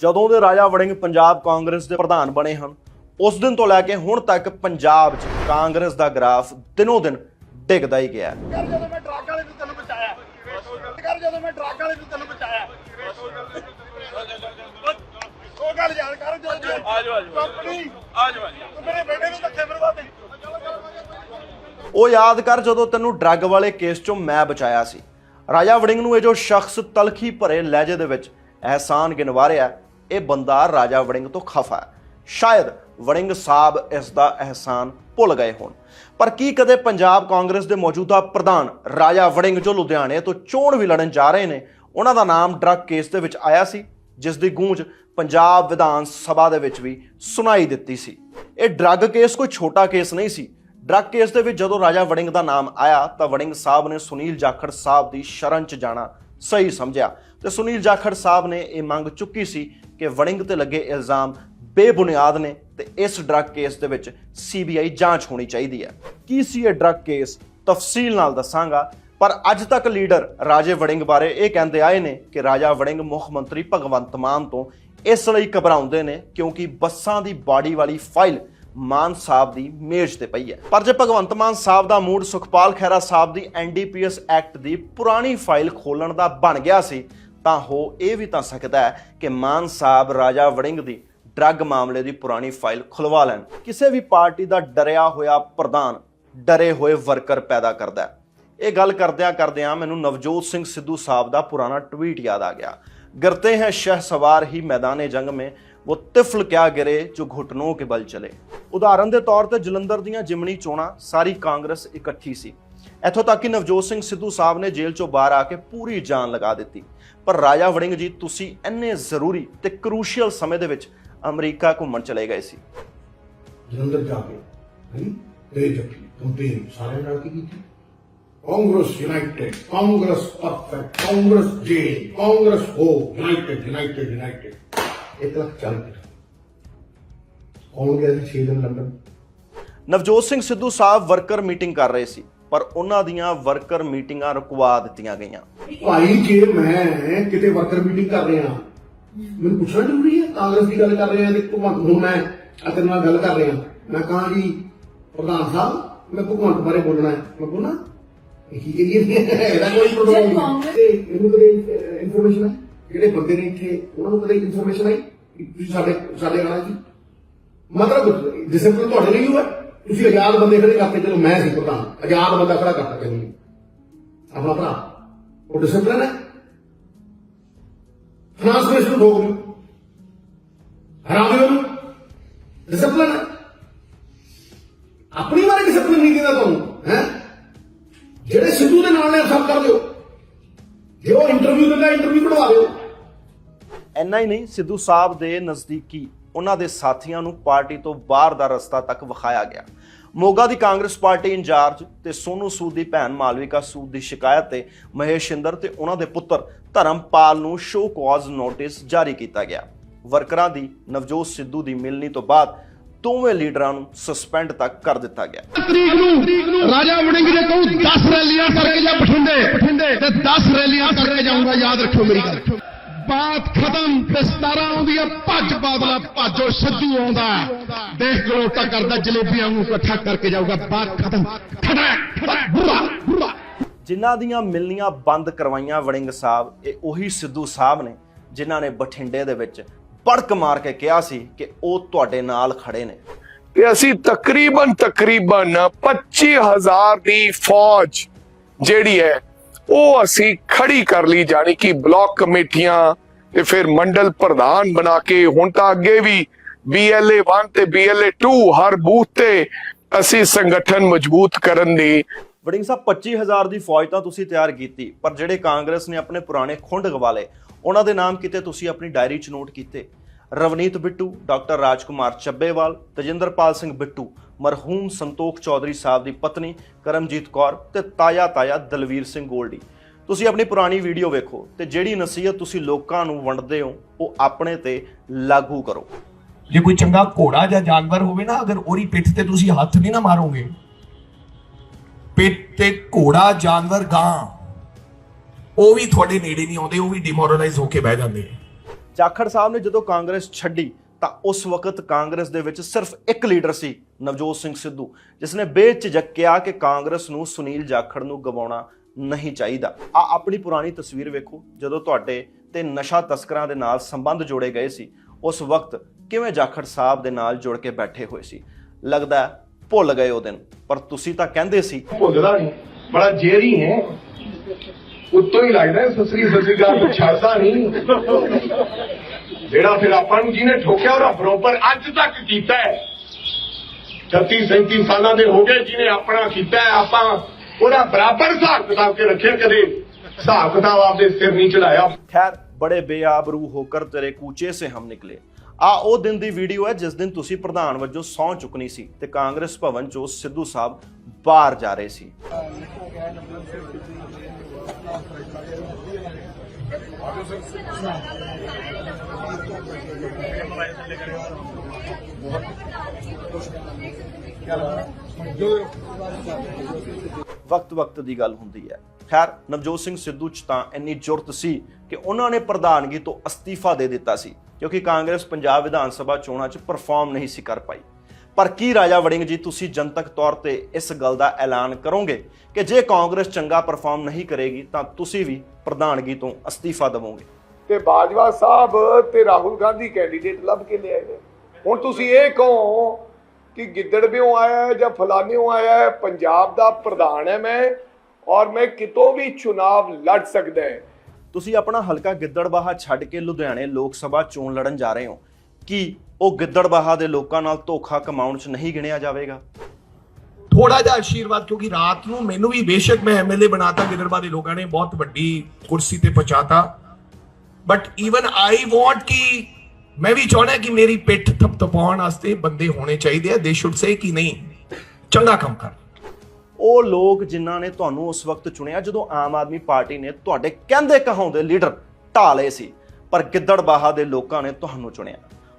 ਜਦੋਂ ਦੇ ਰਾਜਾ ਵੜਿੰਗ ਪੰਜਾਬ ਕਾਂਗਰਸ ਦੇ ਪ੍ਰਧਾਨ ਬਣੇ ਹਨ ਉਸ ਦਿਨ ਤੋਂ ਲੈ ਕੇ ਹੁਣ ਤੱਕ ਪੰਜਾਬ 'ਚ ਕਾਂਗਰਸ ਦਾ ਗ੍ਰਾਫ ਦਿਨੋਂ ਦਿਨ ਡਿੱਗਦਾ ਹੀ ਗਿਆ ਹੈ। ਕਰ ਜਦੋਂ ਮੈਂ ਡਰੱਗ ਵਾਲੇ ਨੂੰ ਤੈਨੂੰ ਬਚਾਇਆ। ਕਰ ਜਦੋਂ ਮੈਂ ਡਰੱਗ ਵਾਲੇ ਨੂੰ ਤੈਨੂੰ ਬਚਾਇਆ। ਉਹ ਗੱਲ ਯਾਦ ਕਰ ਜਦੋਂ ਆਜੋ ਆਜੋ ਕੰਪਨੀ ਆਜੋ ਆਜੋ। ਤੂੰ ਮੇਰੇ ਬੇਟੇ ਨੂੰ ਧੱਕੇ ਮਰਵਾਤੇ। ਉਹ ਯਾਦ ਕਰ ਜਦੋਂ ਤੈਨੂੰ ਡਰੱਗ ਵਾਲੇ ਕੇਸ 'ਚੋਂ ਮੈਂ ਬਚਾਇਆ ਸੀ। ਰਾਜਾ ਵੜਿੰਗ ਨੂੰ ਇਹ ਜੋ ਸ਼ਖਸ ਤਲਖੀ ਭਰੇ ਲਹਿਜੇ ਦੇ ਵਿੱਚ ਅਹਿਸਾਨ ਗਿਣਵਾ ਰਿਹਾ ਹੈ, ਇਹ ਬੰਦਾ ਰਾਜਾ ਵੜਿੰਗ ਤੋਂ ਖਫਾ ਹੈ। ਸ਼ਾਇਦ ਵੜਿੰਗ ਸਾਹਿਬ ਇਸ ਦਾ ਅਹਿਸਾਨ ਭੁੱਲ ਗਏ ਹੋਣ। ਪਰ ਕੀ ਕਦੇ ਪੰਜਾਬ ਕਾਂਗਰਸ ਦੇ ਮੌਜੂਦਾ ਪ੍ਰਧਾਨ ਰਾਜਾ ਵੜਿੰਗ ਜੋ ਲੁਧਿਆਣੇ ਤੋਂ ਚੋਣ ਵੀ ਲੜਨ ਜਾ ਰਹੇ ਨੇ, ਉਹਨਾਂ ਦਾ ਨਾਮ ਡਰੱਗ ਕੇਸ ਦੇ ਵਿੱਚ ਆਇਆ ਸੀ, ਜਿਸ ਦੀ ਗੂੰਜ ਪੰਜਾਬ ਵਿਧਾਨ ਸਭਾ ਦੇ ਵਿੱਚ ਵੀ ਸੁਣਾਈ ਦਿੱਤੀ ਸੀ। ਇਹ ਡਰੱਗ ਕੇਸ ਕੋਈ ਛੋਟਾ ਕੇਸ ਨਹੀਂ ਸੀ। ਡਰੱਗ ਕੇਸ ਦੇ ਵਿੱਚ ਜਦੋਂ ਰਾਜਾ ਵੜਿੰਗ ਦਾ ਨਾਮ ਆਇਆ, ਤਾਂ ਵੜਿੰਗ ਸਾਹਿਬ ਨੇ ਸੁਨੀਲ ਜਾਖੜ ਸਾਹਿਬ ਦੀ ਸ਼ਰਨ 'ਚ ਜਾਣਾ ਸਹੀ ਸਮਝਿਆ। ਤੇ ਸੁਨੀਲ ਜਾਖੜ ਸਾਹਿਬ ਨੇ ਇਹ ਮੰਗ ਚੁੱਕੀ ਸੀ ਕਿ ਵੜਿੰਗ ਤੇ ਲੱਗੇ ਇਲਜ਼ਾਮ ਬੇਬੁਨਿਆਦ ਨੇ ਤੇ ਇਸ ਡਰੱਗ ਕੇਸ ਦੇ ਵਿੱਚ ਸੀਬੀਆਈ ਜਾਂਚ ਹੋਣੀ ਚਾਹੀਦੀ ਹੈ। ਕੀ ਸੀ ਇਹ ਡਰੱਗ ਕੇਸ ਤਫਸੀਲ ਨਾਲ ਦੱਸਾਂਗਾ, ਪਰ ਅੱਜ ਤੱਕ ਲੀਡਰ ਰਾਜੇ ਵੜਿੰਗ ਬਾਰੇ ਇਹ ਕਹਿੰਦੇ ਆਏ ਨੇ ਕਿ ਰਾਜਾ ਵੜਿੰਗ ਮੁੱਖ ਮੰਤਰੀ ਭਗਵੰਤ ਮਾਨ ਤੋਂ ਇਸ ਲਈ ਘਬਰਾਉਂਦੇ ਨੇ ਕਿਉਂਕਿ ਬੱਸਾਂ ਦੀ ਬਾਡੀ ਵਾਲੀ ਫਾਈਲ ਮਾਨ ਸਾਹਿਬ ਦੀ ਮੇਜ਼ ਤੇ ਪਈ ਹੈ। ਪਰ ਜੇ ਭਗਵੰਤ ਮਾਨ ਸਾਹਿਬ ਦਾ ਮੂਡ ਸੁਖਪਾਲ ਖਹਿਰਾ ਸਾਹਿਬ ਦੀ ਐਨਡੀਪੀਐਸ ਐਕਟ ਦੀ ਪੁਰਾਣੀ ਫਾਈਲ ਖੋਲਣ ਦਾ ਬਣ ਗਿਆ ਸੀ ਤਾਂ ਹੋ ਇਹ ਵੀ ਤਾਂ ਸਕਦਾ ਹੈ ਕਿ ਮਾਨ ਸਾਹਿਬ ਰਾਜਾ ਵੜਿੰਗ ਦੀ ਡਰੱਗ ਮਾਮਲੇ ਦੀ ਪੁਰਾਣੀ ਫਾਈਲ ਖੁਲਵਾ ਲੈਣ। ਕਿਸੇ ਵੀ ਪਾਰਟੀ ਦਾ ਡਰਿਆ ਹੋਇਆ ਪ੍ਰਧਾਨ ਡਰੇ ਹੋਏ ਵਰਕਰ ਪੈਦਾ ਕਰਦਾ ਇਹ ਗੱਲ ਕਰਦਿਆਂ ਕਰਦਿਆਂ ਮੈਨੂੰ ਨਵਜੋਤ ਸਿੰਘ ਸਿੱਧੂ ਸਾਹਿਬ ਦਾ ਪੁਰਾਣਾ ਟਵੀਟ ਯਾਦ ਆ ਗਿਆ। ਗਿਰਤੇ ਹੈ ਸ਼ਹਿ ਸਵਾਰ ਹੀ ਮੈਦਾਨੇ ਜੰਗ ਮੇ ਉਹ ਤਿਫਲ ਕਿਆ ਗਿਰੇ ਜੋ ਘੁਟਨੋਂ ਕੇ ਬਲ ਚਲੇ। ਉਦਾਹਰਨ ਦੇ ਤੌਰ ਤੇ ਜਲੰਧਰ ਦੀਆਂ ਜਿਮਣੀ ਚੋਣਾਂ, ਸਾਰੀ ਕਾਂਗਰਸ ਇਕੱਠੀ ਸੀ। ਇੱਥੋਂ ਤੱਕ ਕਿ ਨਵਜੋਤ ਸਿੰਘ ਸਿੱਧੂ ਸਾਹਿਬ ਨੇ ਜੇਲ੍ਹ ਚੋਂ ਬਾਹਰ ਆ ਕੇ ਪੂਰੀ ਜਾਨ ਲਗਾ ਦਿੱਤੀ। ਪਰ ਰਾਜਾ ਵੜਿੰਗ ਜੀ ਤੁਸੀਂ ਇੰਨੇ ਜ਼ਰੂਰੀ ਤੇ ਕਰੂਸ਼ੀਅਲ ਸਮੇਂ ਦੇ ਵਿੱਚ ਅਮਰੀਕਾ ਘੁੰਮਣ ਚਲੇ ਗਏ ਸੀ। ਜਲੰਧਰ ਜਾ ਕੇ ਹਾਂਜੀ ਤੇ ਜੱਫੀ ਕੰਪੇਨ ਸਾਰੇ ਨਾਲ ਕੀ ਕੀਤੀ? ਕਾਂਗਰਸ ਯੂਨਾਈਟਿਡ ਕਾਂਗਰਸ ਪਰਫੈਕਟ ਕਾਂਗਰਸ ਜੇ ਕਾਂਗਰਸ ਹੋ ਯੂਨਾਈਟਿਡ ਯੂਨਾਈਟਿਡ ਯੂਨਾਈਟਿਡ ਇੱਕ ਲੱਖ ਚਾਲੀ ਹਜ਼ਾਰ। ਕੌਣ ਗਿਆ ਸੀ 6 ਦਿਨ London? Navjot Singh Sidhu Sahib worker meeting ਕਰ ਰਹੇ ਸੀ। ਪਰ ਉਹਨਾਂ ਦੀਆਂ ਵਰਕਰ ਮੀਟਿੰਗਾਂ ਰੁਕਵਾ ਦਿੱਤੀਆਂ ਗਈਆਂ। ਭਾਈ ਜੇ ਮੈਂ ਕਿਤੇ ਵਰਕਰ ਮੀਟਿੰਗ ਕਰ ਰਿਹਾ ਮੈਨੂੰ ਪੁੱਛਣਾ ਜ਼ਰੂਰੀ ਹੈ? ਕਾਂਗਰਸ ਦੀ ਗੱਲ ਕਰ ਰਹੇ ਤੇ ਭਗਵੰਤ ਨੂੰ ਮੈਂ ਅਤੇ ਨਾਲ ਗੱਲ ਕਰ ਰਿਹਾ। ਮੈਂ ਕਹਾਂ ਜੀ ਪ੍ਰਧਾਨ ਸਾਹਿਬ ਮੈਂ ਭਗਵੰਤ ਬਾਰੇ ਬੋਲਣਾ ਹੈ। ਮੈਂ ਬੋਲਣਾ ਇਹ ਕੀ ਕਰੀਏ? ਇਹਦਾ ਕੋਈ ਪ੍ਰੋਬਲਮ ਨਹੀਂ। ਤੇ ਇਹਨੂੰ ਕਦੇ ਇਨਫੋਰਮੇਸ਼ਨ ਹੈ ਜਿਹੜੇ ਬੰਦੇ ਨੇ ਇੱਥੇ ਉਹਨਾਂ ਨੂੰ ਕਦੇ ਇਨਫੋਰਮੇਸ਼ਨ ਆਈ? ਕਿ ਤੁਸੀਂ ਸਾਡੇ ਸਾਡੇ ਆਣਾ ਜੀ? ਮਤਲਬ ਡਿਸਪਲਿਨ ਤੁਹਾਡੇ ਲਈ ਹੋਇਆ? ਤੁਸੀਂ ਆਜ਼ਾਦ ਬੰਦੇ ਖੜੇ ਕਰਤੇ ਚਲੋ ਮੈਂ ਸੀ ਪ੍ਰਧਾਨ ਆਜ਼ਾਦ ਬੰਦਾ ਖੜਾ ਕਰਤਾ ਕਹਿੰਦੀ ਆਪਣਾ ਭਰਾ, ਉਹ ਡਿਸਪਲਿਨ ਹੈ। ਫਾਈਨਾਂਸ ਮਿਨਿਸਟਰ ਨੂੰ ਠੋਕ ਦਿਓ। ਹਰਾ ਦਿਓ ਉਹਨੂੰ। ਡਿਸਪਲਿਨ ਹੈ। ਆਪਣੀ ਬਾਰੇ ਡਿਸਪਲਿਨ ਨਹੀਂ ਦਿੰਦਾ ਤੁਹਾਨੂੰ, ਹੈ? ਜਿਹੜੇ ਸਿੱਧੂ ਦੇ ਨਾਲ ਨੇ, ਉਹ ਸਭ ਕਰ ਦਿਓ। ਜੇ ਉਹ ਇੰਟਰਵਿਊ ਦਿੰਦਾ ਇੰਟਰਵਿਊ ਕਢਵਾ ਦਿਓ। ਇੰਨਾ ਹੀ ਨਹੀਂ, ਸਿੱਧੂ ਸਾਹਿਬ ਦੇ ਨਜ਼ਦੀਕੀ ਉਹਨਾਂ ਦੇ ਸਾਥੀਆਂ ਨੂੰ ਪਾਰਟੀ ਤੋਂ ਬਾਹਰ ਦਾ ਰਸਤਾ ਤੱਕ ਵਿਖਾਇਆ ਗਿਆ। ਮੋਗਾ ਦੀ ਕਾਂਗਰਸ ਪਾਰਟੀ ਇੰਚਾਰਜ ਤੇ ਸੋਨੂ ਸੂਦ ਦੀ ਭੈਣ ਮਾਲਵਿਕਾ ਸੂਦ ਦੀ ਸ਼ਿਕਾਇਤ ਤੇ ਮਹੇਸ਼ਿੰਦਰ ਤੇ ਉਹਨਾਂ ਦੇ ਪੁੱਤਰ ਧਰਮਪਾਲ ਨੂੰ ਸ਼ੋ ਕਾਜ਼ ਨੋਟਿਸ ਜਾਰੀ ਕੀਤਾ ਗਿਆ। ਵਰਕਰਾਂ ਦੀ ਨਵਜੋਤ ਸਿੱਧੂ ਦੀ ਮਿਲਣੀ ਤੋਂ ਬਾਅਦ ਦੋਵੇਂ ਲੀਡਰਾਂ ਨੂੰ ਸਸਪੈਂਡ ਤੱਕ ਕਰ ਦਿੱਤਾ ਗਿਆ। ਤਰੀਕ ਨੂੰ ਰਾਜਾ ਵੜਿੰਗ ਨੇ ਕਹੂੰ 10 ਰੈਲੀਆਂ ਕਰਕੇ ਜਾ ਬਠਿੰਡੇ ਤੇ 10 ਰੈਲੀਆਂ ਕਰਕੇ ਜਾਊਂਗਾ, ਯਾਦ ਰੱਖਿਓ ਮੇਰੀ ਗੱਲ। ਬਾਤ ਖਤਮ ਤੇ 17 ਆਉਂਦੀ ਹੈ ਭੱਜ ਬਾਦਲਾ ਭਾਜੋ ਸਿੱਧੂ ਆਉਂਦਾ। ਦੇਖ ਗਲੋਟਾ ਕਰਦਾ ਜਲੇਬੀਆਂ ਨੂੰ ਇਕੱਠਾ ਕਰਕੇ ਜਾਊਗਾ ਬਾਤ ਖਤਮ। ਖੜਾ ਜਿਨ੍ਹਾਂ ਦੀਆਂ ਮਿਲਣੀਆਂ ਬੰਦ ਕਰਵਾਈਆਂ ਵੜਿੰਗ ਸਾਹਿਬ ਇਹ ਉਹੀ ਸਿੱਧੂ ਸਾਹਿਬ ਨੇ ਜਿਨ੍ਹਾਂ ਨੇ ਬਠਿੰਡੇ ਦੇ ਵਿੱਚ ਬੜਕ ਮਾਰ ਕੇ ਕਿਹਾ ਸੀ ਕਿ ਉਹ ਤੁਹਾਡੇ ਨਾਲ ਖੜੇ ਨੇ। ਤੇ ਅਸੀਂ ਤਕਰੀਬਨ ਤਕਰੀਬਨ 25000 ਦੀ ਫੌਜ ਜਿਹੜੀ ਹੈ ਉਹ ਅਸੀਂ ਖੜੀ ਕਰ ਲਈ, ਜਾਣੀ ਕਿ ਬਲਾਕ ਕਮੇਟੀਆਂ ਤੇ ਫਿਰ ਮੰਡਲ ਪ੍ਰਧਾਨ ਬਣਾ ਕੇ ਹੁਣ ਤਾਂ ਅੱਗੇ ਵੀ BLA 1 ਤੇ BLA 2 ਹਰ ਬੂਥ ਤੇ ਅਸੀਂ ਸੰਗਠਨ ਮਜ਼ਬੂਤ ਕਰਨ ਦੀ ਵੜਿੰਗ ਸਾਹਿਬ 25000 ਦੀ ਫੌਜ ਤਾਂ ਤੁਸੀਂ ਤਿਆਰ ਕੀਤੀ, ਪਰ ਜਿਹੜੇ ਕਾਂਗਰਸ ਨੇ ਆਪਣੇ ਪੁਰਾਣੇ ਖੁੰਡ ਗਵਾਲੇ, ਉਹਨਾਂ ਦੇ ਨਾਮ ਕਿਤੇ ਤੁਸੀਂ ਆਪਣੀ ਡਾਇਰੀ 'ਚ ਨੋਟ ਕੀਤੇ? ਰਵਨੀਤ ਬਿੱਟੂ, ਡਾਕਟਰ ਰਾਜਕੁਮਾਰ ਚੱਬੇਵਾਲ, ਤਜਿੰਦਰਪਾਲ ਸਿੰਘ ਬਿੱਟੂ, ਮਰਹੂਮ ਸੰਤੋਖ ਚੌਧਰੀ ਸਾਹਿਬ ਦੀ ਪਤਨੀ ਕਰਮਜੀਤ ਕੌਰ ਤੇ ਤਾਇਆ ਤਾਇਆ ਦਲਵੀਰ ਸਿੰਘ ਗੋਲਡੀ। ਤੁਸੀਂ ਆਪਣੀ ਪੁਰਾਣੀ ਵੀਡੀਓ ਵੇਖੋ ਤੇ ਜਿਹੜੀ ਨਸੀਹਤ ਤੁਸੀਂ ਲੋਕਾਂ ਨੂੰ ਵੰਡਦੇ ਹੋ, ਉਹ ਆਪਣੇ ਤੇ ਲਾਗੂ ਕਰੋ। ਜੇ ਕੋਈ ਚੰਗਾ ਘੋੜਾ ਜਾਂ ਜਾਨਵਰ ਹੋਵੇ ਨਾ, ਅਗਰ ਉਹਦੀ ਪਿੱਠ ਤੇ ਤੁਸੀਂ ਹੱਥ ਨਹੀਂ ਨਾ ਮਾਰੋਗੇ, ਪਿੱਠ ਤੇ ਘੋੜਾ, ਜਾਨਵਰ, ਗਾਂ, ਉਹ ਵੀ ਤੁਹਾਡੇ ਨੇੜੇ ਨਹੀਂ ਆਉਂਦੇ, ਉਹ ਵੀ ਡਿਮੋਰਲਾਈਜ਼ ਹੋ ਕੇ ਬਹਿ ਜਾਂਦੇ ਜਾਖੜ ਸਾਹਿਬ ਨੇ ਜਦੋਂ ਕਾਂਗਰਸ ਛੱਡੀ ਤਾਂ ਉਸ ਵਕਤ ਕਾਂਗਰਸ ਦੇ ਵਿੱਚ ਸਿਰਫ ਇੱਕ ਲੀਡਰ ਸੀ, ਨਵਜੋਤ ਸਿੰਘ ਸਿੱਧੂ ਜਿਸ ਨੇ ਬੇਝਿਜਕ ਕਿਹਾ ਕਿ ਕਾਂਗਰਸ ਨੂੰ ਸੁਨੀਲ ਜਾਖੜ ਨੂੰ ਗਵਾਉਣਾ ਨਹੀਂ ਚਾਹੀਦਾ। ਆ ਆਪਣੀ ਪੁਰਾਣੀ ਤਸਵੀਰ ਵੇਖੋ, ਜਦੋਂ ਤੁਹਾਡੇ ਤੇ ਨਸ਼ਾ ਤਸਕਰਾਂ ਦੇ ਨਾਲ ਸੰਬੰਧ ਜੋੜੇ ਗਏ ਸੀ, ਉਸ ਵਕਤ ਕਿਵੇਂ ਜਾਖੜ ਸਾਹਿਬ ਦੇ ਨਾਲ ਜੁੜ ਕੇ ਬੈਠੇ ਹੋਏ ਸੀ? ਲੱਗਦਾ ਭੁੱਲ ਗਏ ਉਹ ਦਿਨ, ਪਰ ਤੁਸੀਂ ਤਾਂ ਕਹਿੰਦੇ ਸੀ। ਭੁੱਲਦਾ ਨਹੀਂ, ਬੜਾ ਜੇਰੀ ਹੈ। ਉੱਤੋਂ ਹੀ ਲੱਗਦਾ ਸਸਰੀ ਸਸਰੀ ਗੱਲ ਛੱਡਦਾ ਨਹੀਂ। ਜਿਹੜਾ ਫਿਰ ਆਪਾਂ ਨੂੰ ਜਿਹਨੇ ਠੋਕਿਆ ਉਹਦਾ ਬਰੋਬਰ ਅੱਜ ਤੱਕ ਕੀਤਾ ਹੈ। 36 37 ਸਾਲਾਂ ਦੇ ਹੋ ਗਏ ਜਿਹਨੇ ਆਪਣਾ ਕੀਤਾ ਹੈ, ਆਪਾਂ ਉਹਦਾ ਬਰਾਬਰ ਹਿਸਾਬ ਕਿਤਾਬ ਕੇ ਰੱਖਿਆ ਕਦੇ। ਹਿਸਾਬ ਕਿਤਾਬ ਆਪਦੇ ਸਿਰ ਨਹੀਂ ਚੜਾਇਆ। ਖੈਰ, ਬੜੇ ਬੇਆਬਰੂ ਹੋਕਰ ਤੇਰੇ ਕੂਚੇ ਸੇ ਹਮ ਨਿਕਲੇ। ਆ ਉਹ ਦਿਨ ਦੀ ਵੀਡੀਓ ਹੈ ਜਿਸ ਦਿਨ ਤੁਸੀਂ ਪ੍ਰਧਾਨ ਵਜੋਂ ਸਹੁੰ ਚੁੱਕਣੀ ਸੀ ਤੇ ਕਾਂਗਰਸ ਭਵਨ ਚੋਂ ਸਿੱਧੂ ਸਾਹਿਬ ਬਾਹਰ ਜਾ ਰਹੇ ਸੀ। ਵਕਤ ਵਕਤ ਦੀ ਗੱਲ ਹੁੰਦੀ ਹੈ। ਖੈਰ, ਨਵਜੋਤ ਸਿੰਘ ਸਿੱਧੂ ਚ ਤਾਂ ਇੰਨੀ ਜ਼ੁਰਤ ਸੀ ਕਿ ਉਹਨਾਂ ਨੇ ਪ੍ਰਧਾਨਗੀ ਤੋਂ ਅਸਤੀਫਾ ਦੇ ਦਿੱਤਾ ਸੀ, ਕਿਉਂਕਿ ਕਾਂਗਰਸ ਪੰਜਾਬ ਵਿਧਾਨ ਸਭਾ ਚੋਣਾਂ 'ਚ ਪਰਫਾਰਮ ਨਹੀਂ ਸੀ ਕਰ ਪਾਈ। ਪਰ ਕੀ ਰਾਜਾ ਵੜਿੰਗ ਜੀ ਤੁਸੀਂ ਜਨਤਕ ਤੌਰ ਤੇ ਇਸ ਗੱਲ ਦਾ ਐਲਾਨ ਕਰੋਗੇ ਕਿ ਜੇ ਕਾਂਗਰਸ ਚੰਗਾ ਪਰਫਾਰਮ ਨਹੀਂ ਕਰੇਗੀ ਤਾਂ ਤੁਸੀਂ ਵੀ ਪ੍ਰਧਾਨਗੀ ਤੋਂ ਅਸਤੀਫਾ ਦੇਵੋਗੇ? ਤੇ ਬਾਜਵਾ ਸਾਹਿਬ ਤੇ ਰਾਹੁਲ ਗਾਂਧੀ ਕੈਂਡੀਡੇਟ ਲੱਭ ਕੇ ਲਿਆਏ ਨੇ। ਹੁਣ ਤੁਸੀਂ ਇਹ ਕਹੋ ਕਿ ਗਿੱਦੜਵਿਓ ਆਇਆ ਹੈ ਜਾਂ ਫਲਾਨਿਓ ਆਇਆ ਹੈ ਪੰਜਾਬ ਦਾ ਪ੍ਰਧਾਨ ਹੈ ਮੈਂ ਔਰ ਮੈਂ ਕਿਤੋਂ ਵੀ ਚੁਣਾਵ ਲੜ ਸਕਦਾ ਹੈ। ਤੁਸੀਂ ਆਪਣਾ ਹਲਕਾ ਗਿੱਦੜਬਾਹਾ ਛੱਡ ਕੇ ਲੁਧਿਆਣੇ ਲੋਕ ਸਭਾ ਚੋਣ ਲੜਨ ਜਾ ਰਹੇ ਹੋ। ਕੀ ਉਹ ਗਿੱਦੜਬਾਹਾ ਦੇ ਲੋਕਾਂ ਨਾਲ ਧੋਖਾ ਕਮਾਉਣ 'ਚ ਨਹੀਂ ਗਿਣਿਆ ਜਾਵੇਗਾ? ਥੋੜਾ ਜਿਹਾ ਆਸ਼ੀਰਵਾਦ ਕਿਉਂਕਿ ਰਾਤ ਨੂੰ ਮੈਨੂੰ ਵੀ ਬੇਸ਼ੱਕ ਮੈਂ ਐਮਐਲਏ ਬਣਾਤਾ ਗਿੱਦੜਬਾਹ ਦੇ ਲੋਕਾਂ ਨੇ ਬਹੁਤ ਵੱਡੀ ਕੁਰਸੀ ਤੇ ਪਹੁੰਚਾਤਾ। ਬਟ ਈਵਨ ਆਈ ਵਾਂਟ ਕਿ ਮੈਂ ਵੀ ਚਾਹਣਾ ਕਿ ਮੇਰੀ ਪਿੱਠ ਥਪਥਪਾਉਣ ਵਾਸਤੇ ਬੰਦੇ ਹੋਣੇ ਚਾਹੀਦੇ ਆ ਦੇ ਸ਼ੁੱਡ ਸੇ ਕਿ ਨਹੀਂ ਚੰਗਾ ਕੰਮ ਕਰ। ਉਹ ਲੋਕ ਜਿਨ੍ਹਾਂ ਨੇ ਤੁਹਾਨੂੰ ਉਸ ਵਕਤ ਚੁਣਿਆ ਜਦੋਂ ਆਮ ਆਦਮੀ ਪਾਰਟੀ ਨੇ ਤੁਹਾਡੇ ਕਹਿੰਦੇ ਕਹਾਉਂਦੇ ਲੀਡਰ ਢਾ ਲਏ ਸੀ ਪਰ ਗਿੱਦੜਬਾਹਾ ਦੇ ਲੋਕਾਂ ਨੇ ਤੁਹਾਨੂੰ ਚੁਣਿਆ।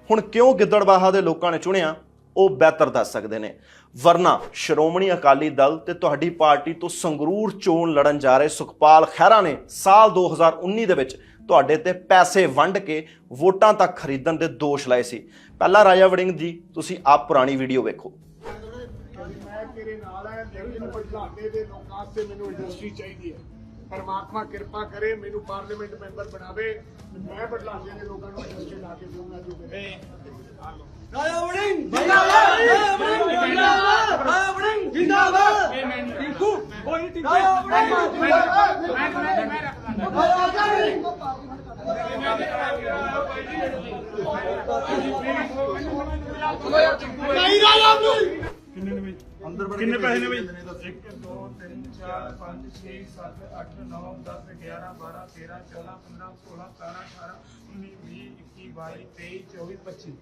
ਹੁਣ ਕਿਉਂ ਗਿੱਦੜਬਾਹਾ ਦੇ ਲੋਕਾਂ ਨੇ ਚੁਣਿਆ? ਉਹ ਬਿਹਤਰ ਦੱਸ ਸਕਦੇ ਨੇ। ਵਰਨਾ, ਸ਼੍ਰੋਮਣੀ ਅਕਾਲੀ ਦਲ ਤੇ ਤੁਹਾਡੀ ਪਾਰਟੀ ਤੋਂ ਸੰਗਰੂਰ ਚੋਣ ਲੜਨ ਜਾ ਰਹੇ ਸੁਖਪਾਲ ਖਹਿਰਾ ਨੇ ਸਾਲ 2019 ਦੇ ਵਿੱਚ ਤੁਹਾਡੇ ਤੇ ਪੈਸੇ ਵੰਡ ਕੇ ਵੋਟਾਂ ਤੱਕ ਖਰੀਦਣ ਦੇ ਦੋਸ਼ ਲਾਏ ਸੀ। ਪਹਿਲਾਂ ਰਾਜਾ ਵੜਿੰਗ ਜੀ, ਤੁਸੀਂ ਆਪ ਪੁਰਾਣੀ ਵੀਡੀਓ ਵੇਖੋ। ਮੈਂ ਤੇਰੇ ਨਾਲ ਹੈ ਲੇਕਿਨ ਬਦਲਾਡੇ ਦੇ ਲੋਕਾਂ ਵਾਸਤੇ ਮੈਨੂੰ ਇੰਡਸਟਰੀ ਚਾਹੀਦੀ ਹੈ। ਪਰਮਾਤਮਾ ਕਿਰਪਾ ਕਰੇ ਮੈਨੂੰ ਪਾਰਲੀਮੈਂਟ ਮੈਂਬਰ ਬਣਾਵੇ। ਮੈਂ ਬਦਲਾਡੇ ਦੇ ਲੋਕਾਂ ਨੂੰ ਇੰਡਸਟਰੀ ਲਾ ਕੇ ਦਊਂਗਾ ਜੋ ਮੇਰੇ ਰਾਜਾ ਵੜਿੰਗ ਜਿੰਦਾਬਾਦ! ਰਾਜਾ ਵੜਿੰਗ ਜਿੰਦਾਬਾਦ। ਰਾਜਾ ਵੜਿੰਗ ਜਿੰਦਾਬਾਦ ਟਿੰਕੂ ਕੋਈ ਟਿੰਕੂ ਰਾਜਾ ਵੜਿੰਗ ਜਿੰਦਾਬਾਦ ਮੈਂ ਮੈਂ ਮੈਂ ਨਹੀਂ। ਰਾਜਾ ਵੜਿੰਗ ਕਿੰਨੇ ਪੈਸੇ ਨੇ ਬਈ? 1 2 3 4 5 6 7 8 9 10 11 12 13 14 15 16 17 18 19 20 21 22 23 24 25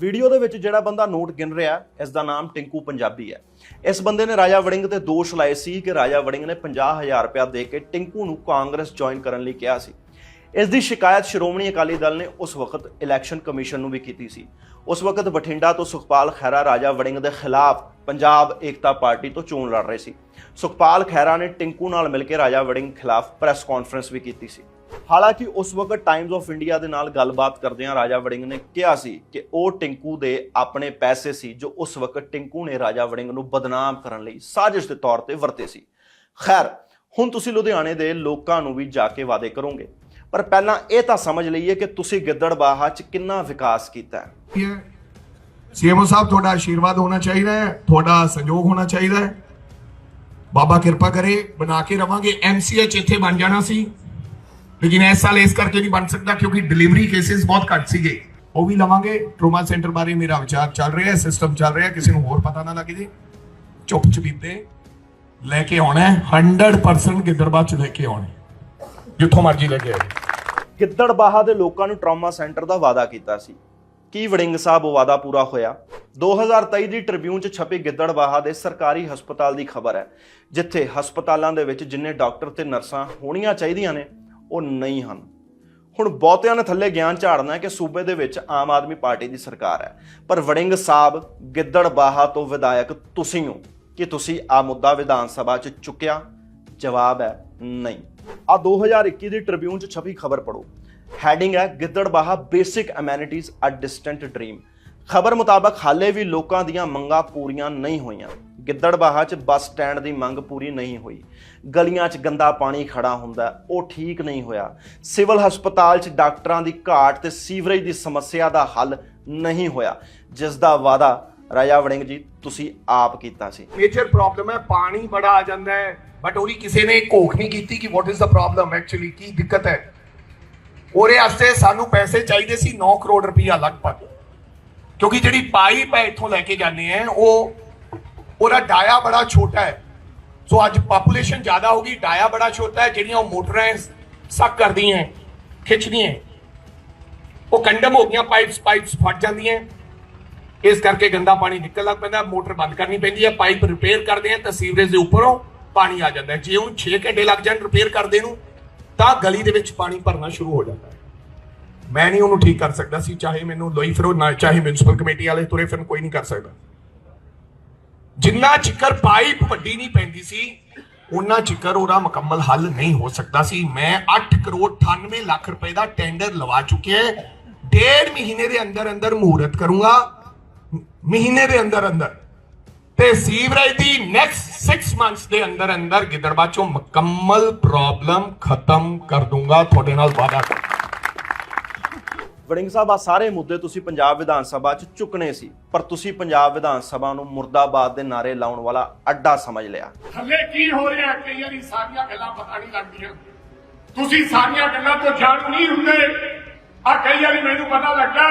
ਵੀਡੀਓ ਦੇ ਵਿੱਚ ਜਿਹੜਾ ਬੰਦਾ ਨੋਟ ਗਿਣ ਰਿਹਾ ਇਸ ਦਾ ਨਾਮ ਟਿੰਕੂ ਪੰਜਾਬੀ ਹੈ। ਇਸ ਬੰਦੇ ਨੇ ਰਾਜਾ ਵੜਿੰਗ ਤੇ ਦੋਸ਼ ਲਾਏ ਸੀ ਕਿ ਰਾਜਾ ਵੜਿੰਗ ਨੇ 50000 ਰੁਪਇਆ ਦੇ ਕੇ ਟਿੰਕੂ ਨੂੰ ਕਾਂਗਰਸ ਜੁਆਇਨ ਕਰਨ ਲਈ ਕਿਹਾ ਸੀ। ਇਸ ਦੀ ਸ਼ਿਕਾਇਤ ਸ਼੍ਰੋਮਣੀ ਅਕਾਲੀ ਦਲ ਨੇ ਉਸ ਵਕਤ ਇਲੈਕਸ਼ਨ ਕਮਿਸ਼ਨ ਨੂੰ ਵੀ ਕੀਤੀ ਸੀ। ਉਸ ਵਕਤ ਬਠਿੰਡਾ ਤੋਂ ਸੁਖਪਾਲ ਖਹਿਰਾ ਰਾਜਾ ਵੜਿੰਗ ਦੇ ਖਿਲਾਫ ਪੰਜਾਬ ਏਕਤਾ ਪਾਰਟੀ ਤੋਂ ਚੋਣ ਲੜ ਰਹੇ ਸੀ। ਸੁਖਪਾਲ ਖਹਿਰਾ ਨੇ ਟਿੰਕੂ ਨਾਲ ਮਿਲ ਕੇ ਰਾਜਾ ਵੜਿੰਗ ਖਿਲਾਫ ਪ੍ਰੈਸ ਕਾਨਫਰੰਸ ਵੀ ਕੀਤੀ ਸੀ। ਹਾਲਾਂਕਿ ਉਸ ਵਕਤ ਟਾਈਮਜ਼ ਆਫ ਇੰਡੀਆ ਦੇ ਨਾਲ ਗੱਲਬਾਤ ਕਰਦਿਆਂ ਰਾਜਾ ਵੜਿੰਗ ਨੇ ਕਿਹਾ ਸੀ ਕਿ ਉਹ ਟਿੰਕੂ ਦੇ ਆਪਣੇ ਪੈਸੇ ਸੀ ਜੋ ਉਸ ਵਕਤ ਟਿੰਕੂ ਨੇ ਰਾਜਾ ਵੜਿੰਗ ਨੂੰ ਬਦਨਾਮ ਕਰਨ ਲਈ ਸਾਜ਼ਿਸ਼ ਦੇ ਤੌਰ ਤੇ ਵਰਤੇ ਸੀ। ਖੈਰ, ਹੁਣ ਤੁਸੀਂ ਲੁਧਿਆਣੇ ਦੇ ਲੋਕਾਂ ਨੂੰ ਵੀ ਜਾ ਕੇ ਵਾਅਦੇ ਕਰੋਗੇ। ਪਰ ਪਹਿਲਾਂ ਇਹ ਤਾਂ ਸਮਝ ਲਈਏ ਕਿ ਤੁਸੀਂ ਗਿੱਦੜਬਾਹਾ 'ਚ ਕਿੰਨਾ ਵਿਕਾਸ ਕੀਤਾ ਹੈ। ਸੀਐਮਓ ਸਾਹਿਬ, ਤੁਹਾਡਾ ਆਸ਼ੀਰਵਾਦ ਹੋਣਾ ਚਾਹੀਦਾ ਹੈ, ਤੁਹਾਡਾ ਸਹਿਯੋਗ ਹੋਣਾ ਚਾਹੀਦਾ ਹੈ। ਬਾਬਾ ਕਿਰਪਾ ਕਰੇ, ਬਣਾ ਕੇ ਰਵਾਂਗੇ। ਐਮਸੀਐਚ ਇੱਥੇ ਬਣ ਜਾਣਾ ਸੀ। ਲੇਕਿਨ ਇਸ ਸਾਲ ਇਸ ਕਰਕੇ ਨਹੀਂ ਬਣ ਸਕਦਾ ਕਿਉਂਕਿ ਡਿਲੀਵਰੀ ਕੇਸਿਸ ਬਹੁਤ ਘੱਟ ਸੀਗੇ। ਉਹ ਵੀ ਲਵਾਂਗੇ। ਟਰੋਮਾ ਸੈਂਟਰ ਬਾਰੇ ਮੇਰਾ ਵਿਚਾਰ ਚੱਲ ਰਿਹਾ ਹੈ ਸਿਸਟਮ ਚੱਲ ਰਿਹਾ ਕਿਸੇ ਨੂੰ ਹੋਰ ਪਤਾ ਨਾ ਲੱਗੇ ਜੀ। ਚੁੱਪ ਚਪੀਤੇ ਲੈ ਕੇ ਆਉਣਾ ਹੈ। 100% ਗਿੱਦੜਬਾਹ ਚ ਲੈ ਕੇ ਆਉਣਾ ਜਿੱਥੋਂ ਮਰਜ਼ੀ ਲੈ ਕੇ ਆਏ। ਗਿੱਦੜਬਾਹਾ ਦੇ ਲੋਕਾਂ ਨੂੰ ਟਰਾਮਾ ਸੈਂਟਰ ਦਾ ਵਾਅਦਾ ਕੀਤਾ ਸੀ। ਕੀ ਵੜਿੰਗ ਸਾਹਿਬ ਉਹ ਵਾਅਦਾ ਪੂਰਾ ਹੋਇਆ? 2023 ਦੀ ਟ੍ਰਿਬਿਊਨ 'ਚ ਛਪੀ ਗਿੱਦੜਬਾਹਾ ਦੇ ਸਰਕਾਰੀ ਹਸਪਤਾਲ ਦੀ ਖਬਰ ਹੈ, ਜਿੱਥੇ ਹਸਪਤਾਲਾਂ ਦੇ ਵਿੱਚ ਜਿੰਨੇ ਡਾਕਟਰ ਤੇ ਨਰਸਾਂ ਹੋਣੀਆਂ ਚਾਹੀਦੀਆਂ ਨੇ, ਉਹ ਨਹੀਂ ਹਨ। ਹੁਣ ਬਹੁਤਿਆਂ ਨੇ ਥੱਲੇ ਗਿਆਨ ਝਾੜਨਾ ਹੈ ਕਿ ਸੂਬੇ ਦੇ ਵਿੱਚ ਆਮ ਆਦਮੀ ਪਾਰਟੀ ਦੀ ਸਰਕਾਰ ਹੈ। ਪਰ ਵੜਿੰਗ ਸਾਹਿਬ ਗਿੱਦੜਬਾਹਾ ਤੋਂ ਵਿਧਾਇਕ ਤੁਸੀਂ ਹੋ। ਕਿ ਤੁਸੀਂ ਆ ਮੁੱਦਾ ਵਿਧਾਨ ਸਭਾ 'ਚ ਚੁੱਕਿਆ? ਜਵਾਬ ਹੈ ਨਹੀਂ। ਆ 2021 ਦੀ ਟ੍ਰਿਬਿਊਨ 'ਚ ਛਪੀ ਖਬਰ ਪੜੋ ਹੈਡਿੰਗ ਹੈ Gidderbaha basic amenities a distant dream ਖਬਰ ਮੁਤਾਬਕ ਹਾਲੇ ਵੀ ਲੋਕਾਂ ਦੀਆਂ ਮੰਗਾਂ ਪੂਰੀਆਂ ਨਹੀਂ ਹੋਈਆਂ। ਗਿੱਦੜਬਾਹਾ 'ਚ ਬੱਸ ਸਟੈਂਡ ਦੀ ਮੰਗ ਪੂਰੀ ਨਹੀਂ ਹੋਈ। ਗਲੀਆਂ 'ਚ ਗੰਦਾ ਪਾਣੀ ਖੜਾ ਹੁੰਦਾ, ਉਹ ਠੀਕ ਨਹੀਂ ਹੋਇਆ। ਸਿਵਲ ਹਸਪਤਾਲ 'ਚ ਡਾਕਟਰਾਂ ਦੀ ਘਾਟ ਤੇ ਸੀਵਰੇਜ ਦੀ ਸਮੱਸਿਆ ਦਾ ਹੱਲ ਨਹੀਂ ਹੋਇਆ, ਜਿਸ ਦਾ ਵਾਅਦਾ ਰਾਜਾ ਵੜਿੰਗ ਜੀ, ਤੁਸੀਂ ਆਪ ਕੀਤਾ ਸੀ। ਮੇਜਰ ਪ੍ਰੋਬਲਮ ਹੈ, ਪਾਣੀ ਬੜਾ ਆ ਜਾਂਦਾ ਹੈ ਬਟ ਉਹਦੀ ਕਿਸੇ ਨੇ ਘੋਖ ਨਹੀਂ ਕੀਤੀ ਕਿ what is the problem actually ਕੀ ਦਿੱਕਤ ਹੈ। ਉਹਦੇ ਵਾਸਤੇ ਸਾਨੂੰ ਪੈਸੇ ਚਾਹੀਦੇ ਸੀ 9 ਕਰੋੜ ਰੁਪਈਆ ਲਗਭਗ। ਕਿਉਂਕਿ ਜਿਹੜੀ ਪਾਈਪ ਹੈ ਇੱਥੋਂ ਲੈ ਕੇ ਜਾਂਦੇ ਆ ਉਹ, ਉਹਦਾ ਡਾਇਆ ਬੜਾ ਛੋਟਾ ਹੈ। ਸੋ ਅੱਜ ਪਾਪੂਲੇਸ਼ਨ ਜ਼ਿਆਦਾ ਹੋ ਗਈ, ਡਾਇਆ ਬੜਾ ਛੋਟਾ ਹੈ, ਜਿਹੜੀਆਂ ਉਹ ਮੋਟਰਾਂ ਸੱਕ ਕਰਦੀਆਂ ਖਿੱਚਦੀਆਂ ਉਹ ਕੰਡਮ ਹੋ ਗਈਆਂ ਪਾਈਪਸ ਪਾਈਪਸ ਫਟ ਜਾਂਦੀਆਂ ਇਸ ਕਰਕੇ ਗੰਦਾ ਪਾਣੀ ਨਿਕਲ ਲੱਗ ਪੈਂਦਾ, ਮੋਟਰ ਬੰਦ ਕਰਨੀ ਪੈਂਦੀ ਹੈ, ਪਾਈਪ ਰਿਪੇਅਰ ਕਰਦੇ ਆ ਤਾਂ ਸੀਵਰੇਜ ਦੇ ਉੱਪਰੋਂ ਪਾਣੀ ਆ ਜਾਂਦਾ ਜੇ ਉਹਨੂੰ 6 ਘੰਟੇ ਲੱਗ ਜਾਣ ਰਿਪੇਅਰ ਕਰਦੇ ਨੂੰ, ਤਾਂ ਗਲੀ ਦੇ ਵਿੱਚ ਪਾਣੀ ਭਰਨਾ ਸ਼ੁਰੂ ਹੋ ਜਾਂਦਾ ਹੈ। ਮੈਂ ਨਹੀਂ ਉਹਨੂੰ ਠੀਕ ਕਰ ਸਕਦਾ ਸੀ, ਚਾਹੇ ਮੈਨੂੰ ਲੋਈ ਫਿਰੋ, ਨਾ ਚਾਹੇ ਮਿਊਨਿਸਪਲ ਕਮੇਟੀ ਵਾਲੇ ਤੁਰੇ ਫਿਰਨ, ਕੋਈ ਨਹੀਂ ਕਰ ਸਕਦਾ। ਜਿੰਨਾ ਚਿੱਕਰ ਪਾਈਪ ਵੱਡੀ ਨਹੀਂ ਪੈਂਦੀ ਸੀ ਉਹਨਾਂ ਚਿੱਕਰ ਉਹਦਾ ਮੁਕੰਮਲ ਹੱਲ ਨਹੀਂ ਹੋ ਸਕਦਾ ਸੀ। ਮੈਂ 8 ਕਰੋੜ 98 ਲੱਖ ਰੁਪਏ ਦਾ ਟੈਂਡਰ ਲਵਾ ਚੁੱਕਿਆ ਹੈ। ਡੇਢ ਮਹੀਨੇ ਦੇ ਅੰਦਰ ਅੰਦਰ ਮਹੂਰਤ ਕਰੂੰਗਾ। ਮਹੀਨੇ ਦੇ ਅੰਦਰ ਅੰਦਰ। ਤੇ ਸੀਵਰੇਜ ਦੀ ਨੈਕਸਟ 6 ਮੰਥਸ ਦੇ ਅੰਦਰ ਅੰਦਰ ਗਿੱਦੜਬਾ ਚੋਂ ਮੁਕੰਮਲ ਪ੍ਰੋਬਲਮ ਖਤਮ ਕਰ ਦੂੰਗਾ। ਤੁਹਾਡੇ ਨਾਲ ਕਰਦਾ ਵੜਿੰਗ ਸਾਹਿਬ ਆ ਸਾਰੇ ਮੁੱਦੇ ਤੁਸੀਂ ਪੰਜਾਬ ਵਿਧਾਨ ਸਭਾ 'ਚ ਚੁੱਕਣੇ ਸੀ ਪਰ ਤੁਸੀਂ ਪੰਜਾਬ ਵਿਧਾਨ ਸਭਾ ਨੂੰ ਮੁਰਦਾਬਾਦ ਦੇ ਨਾਰੇ ਲਾਉਣ ਵਾਲਾ ਅੱਡਾ ਸਮਝ ਲਿਆ। ਥੱਲੇ ਕੀ ਹੋ ਰਿਹਾ ਕਈ ਵਾਰੀ ਸਾਰੀਆਂ ਗੱਲਾਂ ਪਤਾ ਨਹੀਂ ਲੱਗਦੀਆਂ। ਤੁਸੀਂ ਸਾਰੀਆਂ ਗੱਲਾਂ ਤੋਂ ਜਾਣੂ ਨਹੀਂ ਹੁੰਦੇ। ਆ ਕਈ ਵਾਰੀ ਮੈਨੂੰ ਪਤਾ ਲੱਗਾ।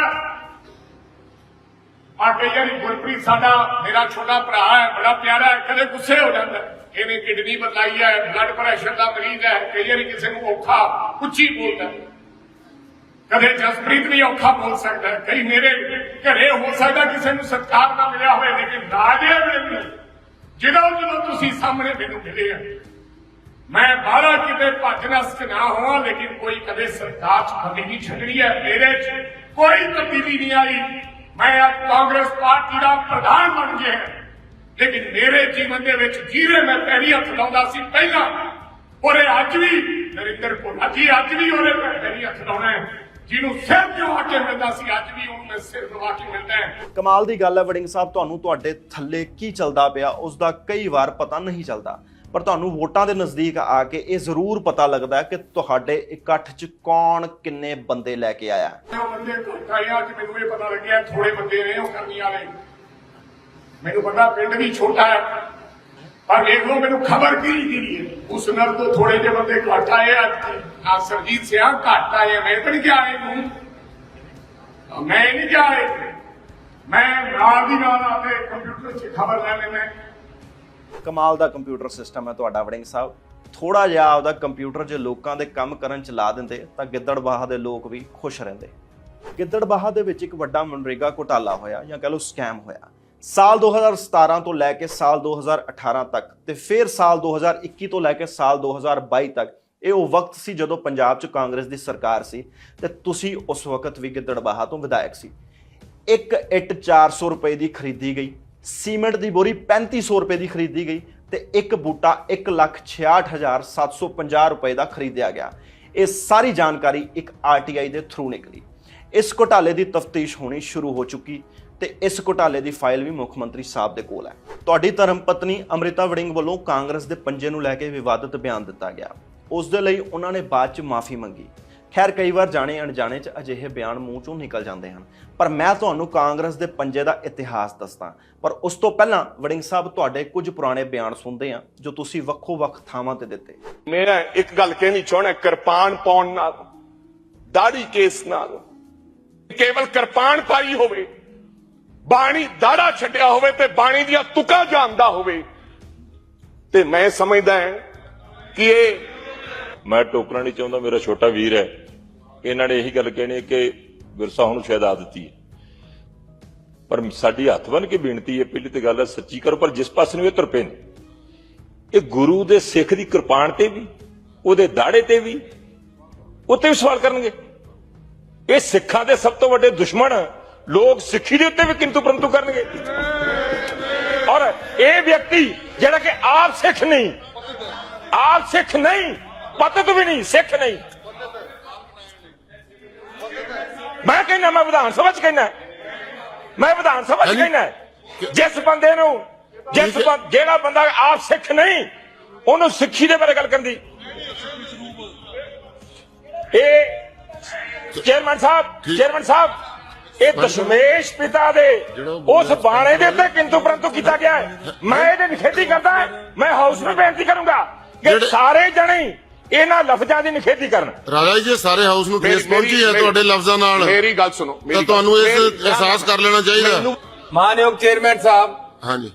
ਆ ਕਈ ਵਾਰੀ ਗੁਰਪ੍ਰੀਤ ਸਾਡਾ, ਮੇਰਾ ਛੋਟਾ ਭਰਾ ਹੈ, ਬੜਾ ਪਿਆਰਾ ਹੈ, ਕਦੇ ਗੁੱਸੇ ਹੋ ਜਾਂਦਾ। ਇਹਨੇ ਕਿਡਨੀ ਬਦਲਾਈ ਹੈ ਬਲੱਡ ਪ੍ਰੈਸ਼ਰ ਦਾ ਮਰੀਜ਼ ਹੈ, ਕਈ ਵਾਰੀ ਕਿਸੇ ਨੂੰ ਔਖਾ, ਉੱਚੀ ਬੋਲਦਾ। ਕਦੇ ਜਸਪ੍ਰੀਤ ਵੀ ਔਖਾ ਬੋਲ ਸਕਦਾ ਕਈ ਮੇਰੇ ਘਰੇ ਹੋ ਸਕਦਾ ਕਿਸੇ ਨੂੰ ਸਤਿਕਾਰ ਨਾ ਮਿਲਿਆ ਹੋਵੇ, ਲੇਕਿਨ ਰਾਜੇ ਮੈਨੂੰ, ਜਦੋਂ ਜਦੋਂ ਤੁਸੀਂ ਸਾਹਮਣੇ ਮੈਨੂੰ ਮਿਲੇ ਆ, ਮੈਂ ਬਾਹਰ ਕਿਤੇ ਭੱਜ ਨਸ ਨਾ ਹੋਵਾਂ, ਲੇਕਿਨ ਕੋਈ ਕਦੇ ਸਰਕਾਰ ਚ ਕਦੀ ਨਹੀਂ ਛੱਡਣੀ ਹੈ, ਮੇਰੇ ਚ ਕੋਈ ਤਬਦੀਲੀ ਨਹੀਂ ਆਈ। ਮੈਂ ਅੱਜ ਕਾਂਗਰਸ ਪਾਰਟੀ ਦਾ ਪ੍ਰਧਾਨ ਬਣ ਗਿਆ ਲੇਕਿਨ ਮੇਰੇ ਜੀਵਨ ਦੇ ਵਿੱਚ ਜੀਰੇ ਮੈਂ ਪੈਰੀ ਹੱਥ ਲਾਉਂਦਾ ਸੀ ਪਹਿਲਾਂ। ਔਰ ਅੱਜ ਵੀ ਨਰਿੰਦਰ ਕੋਲਾ ਜੀ ਅੱਜ ਵੀ ਉਹਦੇ ਮੈਂ ਹੱਥ ਲਾਉਣਾ ਹੈ। ਜਿਹਨੂੰ ਸਿਰ ਦਵਾ ਕੇ ਮਿਲਦਾ ਸੀ, ਅੱਜ ਵੀ ਉਹਨੂੰ ਮੈਂ ਸਿਰ ਦਵਾ ਕੇ ਮਿਲਦਾ ਹੈ। ਕਮਾਲ ਦੀ ਗੱਲ ਹੈ ਵੜਿੰਗ ਸਾਹਿਬ, ਤੁਹਾਨੂੰ ਤੁਹਾਡੇ ਥੱਲੇ ਕੀ ਚੱਲਦਾ ਪਿਆ ਉਸ ਦਾ ਕਈ ਵਾਰ ਪਤਾ ਨਹੀਂ ਚੱਲਦਾ। ਪਰ ਤੁਹਾਨੂੰ ਵੋਟਾਂ ਦੇ ਨਜ਼ਦੀਕ ਆ ਕੇ ਇਹ ਜ਼ਰੂਰ ਪਤਾ ਲੱਗਦਾ ਕਿ ਤੁਹਾਡੇ ਇਕੱਠ 'ਚ ਕੌਣ ਕਿੰਨੇ ਬੰਦੇ ਲੈ ਕੇ ਆਇਆ। ਉਹ ਬੰਦੇ ਕਾਇਆ ਅੱਜ ਮੈਨੂੰ ਇਹ ਪਤਾ ਲੱਗਿਆ ਥੋੜੇ ਬੰਦੇ ਨੇ, ਉਹ ਕਰਨੀ ਵਾਲੇ। ਮੈਨੂੰ ਪਤਾ ਪਿੰਡ ਵੀ ਛੋਟਾ ਹੈ, ਪਰ ਦੇਖ ਲਓ, ਮੈਨੂੰ ਖਬਰ ਕਿਹੜੀ ਕਿਹੜੀ ਹੈ। ਉਸ ਨਾਲ ਤੋਂ ਥੋੜੇ ਜਿਹੇ ਬੰਦੇ ਘੱਟ ਆਏ ਆ ਸਰਜੀਤ ਸਿਆ ਘੱਟ ਆਏ ਆ। ਮੈਂ ਤਾਂ ਨਹੀਂ ਕਿਹਾ ਆਏ ਨੂੰ। ਮੈਂ ਨਹੀਂ ਕਿਹਾ ਆਏ ਮੈਂ ਨਾਲ ਦੀ ਨਾਲ ਆਪੇ ਕੰਪਿਊਟਰ 'ਚ ਖਬਰ ਲੈ ਲੈਣਾ ਕਮਾਲ ਦਾ ਕੰਪਿਊਟਰ ਸਿਸਟਮ ਹੈ ਤੁਹਾਡਾ ਵੜਿੰਗ ਸਾਹਿਬ। ਥੋੜਾ ਜਿਹਾ ਆਪਦਾ ਕੰਪਿਊਟਰ ਜੇ ਲੋਕਾਂ ਦੇ ਕੰਮ ਕਰਨ ਚ ਲਾ ਦਿੰਦੇ, ਤਾਂ ਗਿੱਦੜਬਾਹਾ ਦੇ ਲੋਕ ਵੀ ਖੁਸ਼ ਰਹਿੰਦੇ। ਗਿੱਦੜਬਾਹਾ ਦੇ ਵਿੱਚ ਇੱਕ ਵੱਡਾ ਮਨਰੇਗਾ ਘੁਟਾਲਾ ਹੋਇਆ ਜਾਂ ਕਹ ਲਓ ਸਕੈਮ ਹੋਇਆ। ਸਾਲ 2017 ਤੋਂ ਲੈ ਕੇ ਸਾਲ 2018 ਤੱਕ ਤੇ ਫਿਰ ਸਾਲ 2021 ਤੋਂ ਲੈ ਕੇ ਸਾਲ 2022 ਤੱਕ ਇਹ ਉਹ ਵਕਤ ਸੀ ਜਦੋਂ ਪੰਜਾਬ 'ਚ ਕਾਂਗਰਸ ਦੀ ਸਰਕਾਰ ਸੀ ਤੇ ਤੁਸੀਂ ਉਸ ਵਕਤ ਵੀ ਗਿੱਦੜਬਾਹਾ ਤੋਂ ਵਿਧਾਇਕ ਸੀ। ਇੱਕ ਇੱਟ 400 ਰੁਪਏ ਦੀ ਖਰੀਦੀ ਗਈ। ਸੀਮੈਂਟ ਦੀ ਬੋਰੀ 3500 ਰੁਪਏ ਦੀ ਖਰੀਦੀ ਗਈ ਤੇ ਇੱਕ ਬੂਟਾ 166750 ਰੁਪਏ ਦਾ ਖਰੀਦਿਆ ਗਿਆ। ਇਹ ਸਾਰੀ ਜਾਣਕਾਰੀ ਇੱਕ ਆਰਟੀਆਈ ਦੇ ਥਰੂ ਨਿਕਲੀ। ਇਸ ਘੁਟਾਲੇ ਦੀ ਤਫਤੀਸ਼ ਹੋਣੀ ਸ਼ੁਰੂ ਹੋ ਚੁੱਕੀ ਤੇ ਇਸ ਘੁਟਾਲੇ ਦੀ ਫਾਈਲ ਵੀ ਮੁੱਖ ਮੰਤਰੀ ਸਾਹਿਬ ਦੇ ਕੋਲ ਹੈ। ਤੁਹਾਡੀ ਧਰਮ ਪਤਨੀ ਅੰਮ੍ਰਿਤਾ ਵੜਿੰਗ ਵੱਲੋਂ ਕਾਂਗਰਸ ਦੇ ਪੰਜੇ ਨੂੰ ਲੈ ਕੇ ਵਿਵਾਦਤ ਬਿਆਨ ਦਿੱਤਾ ਗਿਆ। ਉਸ ਦੇ ਲਈ ਉਹਨਾਂ ਨੇ ਬਾਅਦ ਚ ਮਾਫੀ ਮੰਗੀ। ਖੈਰ, ਕਈ ਵਾਰ ਜਾਣੇ ਅਣਜਾਣੇ ਚ ਅਜਿਹੇ ਬਿਆਨ ਮੂੰਹ ਚੋਂ ਨਿਕਲ ਜਾਂਦੇ ਹਨ। ਪਰ ਮੈਂ ਤੁਹਾਨੂੰ ਕਾਂਗਰਸ ਦੇ ਪੰਜੇ ਦਾ ਇਤਿਹਾਸ ਦੱਸਦਾ ਪਰ ਉਸ ਤੋਂ ਪਹਿਲਾਂ ਵੜਿੰਗ ਸਾਹਿਬ, ਤੁਹਾਡੇ ਕੁਝ ਪੁਰਾਣੇ ਬਿਆਨ ਸੁਣਦੇ ਆ ਜੋ ਤੁਸੀਂ ਵੱਖੋ-ਵੱਖ ਥਾਵਾਂ ਤੇ ਦਿੱਤੇ। ਮੈਂ ਇੱਕ ਗੱਲ ਕਹਿਣੀ ਚਾਹਣਾ ਕਿਰਪਾਨ ਪਾਉਣ ਨਾਲ, ਦਾੜੀ ਕੇਸ ਨਾਲ। ਕੇਵਲ ਕਿਰਪਾਨ ਪਾਈ ਹੋਵੇ, ਬਾਣੀ ਦਾੜਾ ਛੱਡਿਆ ਹੋਵੇ ਤੇ ਬਾਣੀ ਦੀਆਂ ਤੁਕਾਂ ਜਾਣਦਾ ਹੋਵੇ। ਤੇ ਮੈਂ ਸਮਝਦਾ ਹਾਂ ਕਿ ਇਹ ਮੈਂ ਟੋਕਣਾ ਨਹੀਂ ਚਾਹੁੰਦਾ, ਮੇਰਾ ਛੋਟਾ ਵੀਰ ਹੈ। ਇਹਨਾਂ ਨੇ ਇਹੀ ਗੱਲ ਕਹਿਣੀ ਹੈ ਕਿ ਵਿਰਸਾ ਹੁਣ ਸ਼ਾਇਦ ਆ ਦਿੱਤੀ ਹੈ। ਪਰ ਸਾਡੀ ਹੱਥ ਬਨ ਕੇ ਬੇਨਤੀ ਹੈ, ਪਹਿਲੀ ਤੇ ਗੱਲ ਹੈ, ਸੱਚੀ ਕਰੋ, ਪਰ ਜਿਸ ਪਾਸੇ ਨੂੰ ਇਹ ਤੁਰ ਪਏ ਨੇ ਇਹ ਗੁਰੂ ਦੇ ਸਿੱਖ ਦੀ ਕਿਰਪਾਨ ਤੇ ਵੀ, ਉਹਦੇ ਦਾੜੇ ਤੇ ਵੀ, ਉੱਤੇ ਵੀ ਸਵਾਲ ਕਰਨਗੇ। ਇਹ ਸਿੱਖਾਂ ਦੇ ਸਭ ਤੋਂ ਵੱਡੇ ਦੁਸ਼ਮਣ ਲੋਕ ਸਿੱਖੀ ਦੇ ਉੱਤੇ ਵੀ ਕਿੰਤੂ ਪਰੰਤੂ ਕਰਨਗੇ। ਔਰ ਇਹ ਵਿਅਕਤੀ ਜਿਹੜਾ ਕਿ ਆਪ ਸਿੱਖ ਨਹੀਂ, ਆਪ ਸਿੱਖ ਨਹੀਂ ਪਤਤ ਵੀ ਨਹੀਂ ਸਿੱਖ ਨਹੀਂ। ਮੈਂ ਕਹਿੰਦਾ ਮੈਂ ਵਿਧਾਨ ਸਭਾ ਚ ਕਹਿੰਦਾ। ਮੈਂ ਵਿਧਾਨ ਸਭਾ ਚ ਕਹਿੰਦਾ ਜਿਸ ਬੰਦੇ ਨੂੰ ਜਿਸ ਜਿਹੜਾ ਬੰਦਾ ਆਪ ਸਿੱਖ ਨਹੀਂ ਉਹਨੂੰ ਸਿੱਖੀ ਦੇ ਬਾਰੇ ਗੱਲ ਕਰਨ ਦੀ। ਇਹ ਚੇਅਰਮੈਨ ਸਾਹਿਬ ਚੇਅਰਮੈਨ ਸਾਹਿਬ ਇਹ ਦਸ਼ਮੇਸ਼ ਪਿਤਾ ਦੇ ਉਸ ਬਾਣੇ ਦੇ ਉੱਤੇ ਕਿੰਤੂ ਪਰੰਤੂ ਕੀਤਾ ਗਿਆ ਹੈ। ਮੈਂ ਇਹਦੀ ਨਿਖੇਧੀ ਕਰਦਾ ਮੈਂ ਹਾਊਸ ਨੂੰ ਬੇਨਤੀ ਕਰੂੰਗਾ ਕਿ ਸਾਰੇ ਜਣੇ ਇਹਨਾਂ ਲਫ਼ਜ਼ਾਂ ਦੀ ਨਿਖੇਧੀ ਕਰਨ। ਰਾਜਾ ਜੀ ਸਾਰੇ ਹਾਊਸ ਨੂੰ ਠੇਸ ਪਹੁੰਚੀ ਹੈ ਤੁਹਾਡੇ ਲਫ਼ਜ਼ਾਂ ਨਾਲ ਮੇਰੀ ਗੱਲ ਸੁਣੋ ਤਾਂ ਮੇਰੀ ਤੁਹਾਨੂੰ ਇਸ ਅਹਿਸਾਸ ਕਰ ਲੈਣਾ ਚਾਹੀਦਾ। ਮੈਨੂੰ- ਮਾਨਯੋਗ ਚੇਅਰਮੈਨ ਸਾਹਿਬ ਹਾਂਜੀ।